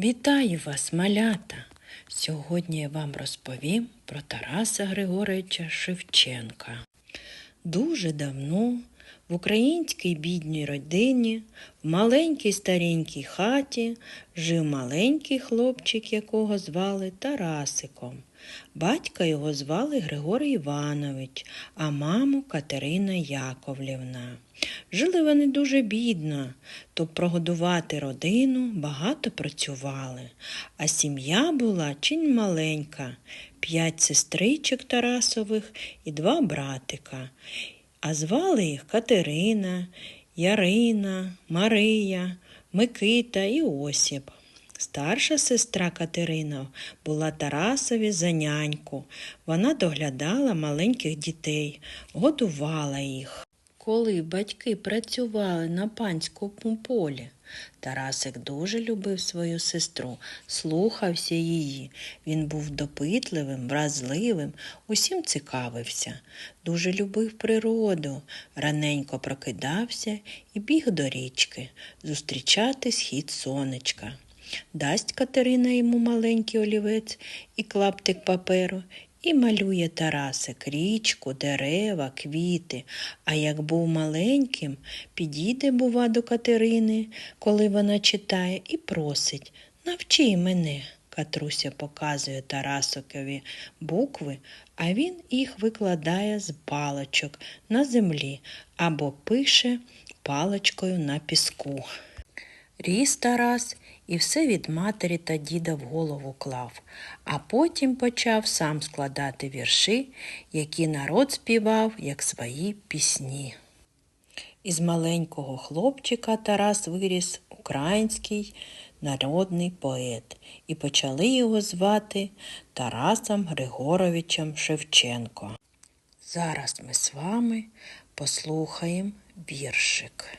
Вітаю вас, малята! Сьогодні я вам розповім про Тараса Григоровича Шевченка. Дуже давно в українській бідній родині, в маленькій старенькій хаті жив маленький хлопчик, якого звали Тарасиком. Батька його звали Григорій Іванович, а маму Катерина Яковлівна. Жили вони дуже бідно, то прогодувати родину багато працювали, а сім'я була чинь маленька, п'ять сестричок Тарасових і два братика. А звали їх Катерина, Ярина, Мария, Микита і Осіп. Старша сестра Катерина була Тарасові за няньку. Вона доглядала маленьких дітей, годувала їх. Коли батьки працювали на панському полі, Тарасик дуже любив свою сестру, слухався її. Він був допитливим, вразливим, усім цікавився, дуже любив природу, раненько прокидався і біг до річки зустрічати схід сонечка. Дасть Катерина йому маленький олівець і клаптик паперу, і малює Тарасик річку, дерева, квіти. А як був маленьким, підійде, бува, до Катерини, коли вона читає, і просить Навчи мене. Катруся показує Тарасикові букви, а він їх викладає з паличок на землі або пише паличкою на піску. Ріс Тарас і все від матері та діда в голову клав, а потім почав сам складати вірші, які народ співав, як свої пісні. Із маленького хлопчика Тарас виріс український народний поет, і почали його звати Тарасом Григоровичем Шевченко. Зараз ми з вами послухаємо віршик.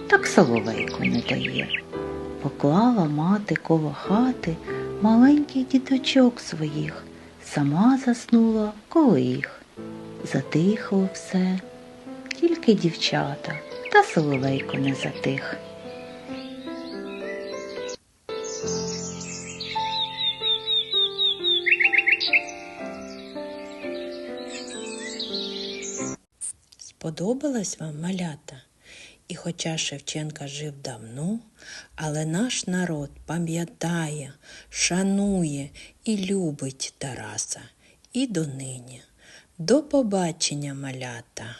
так соловейку не дає. Поклала мати коло хати маленьких діточок своїх, сама заснула коло їх. Затихло все, тільки дівчата, та соловейко не затих. Сподобалась вам малята? І хоча Шевченка жив давно, але наш народ пам'ятає, шанує і любить Тараса і донині. До побачення, малята!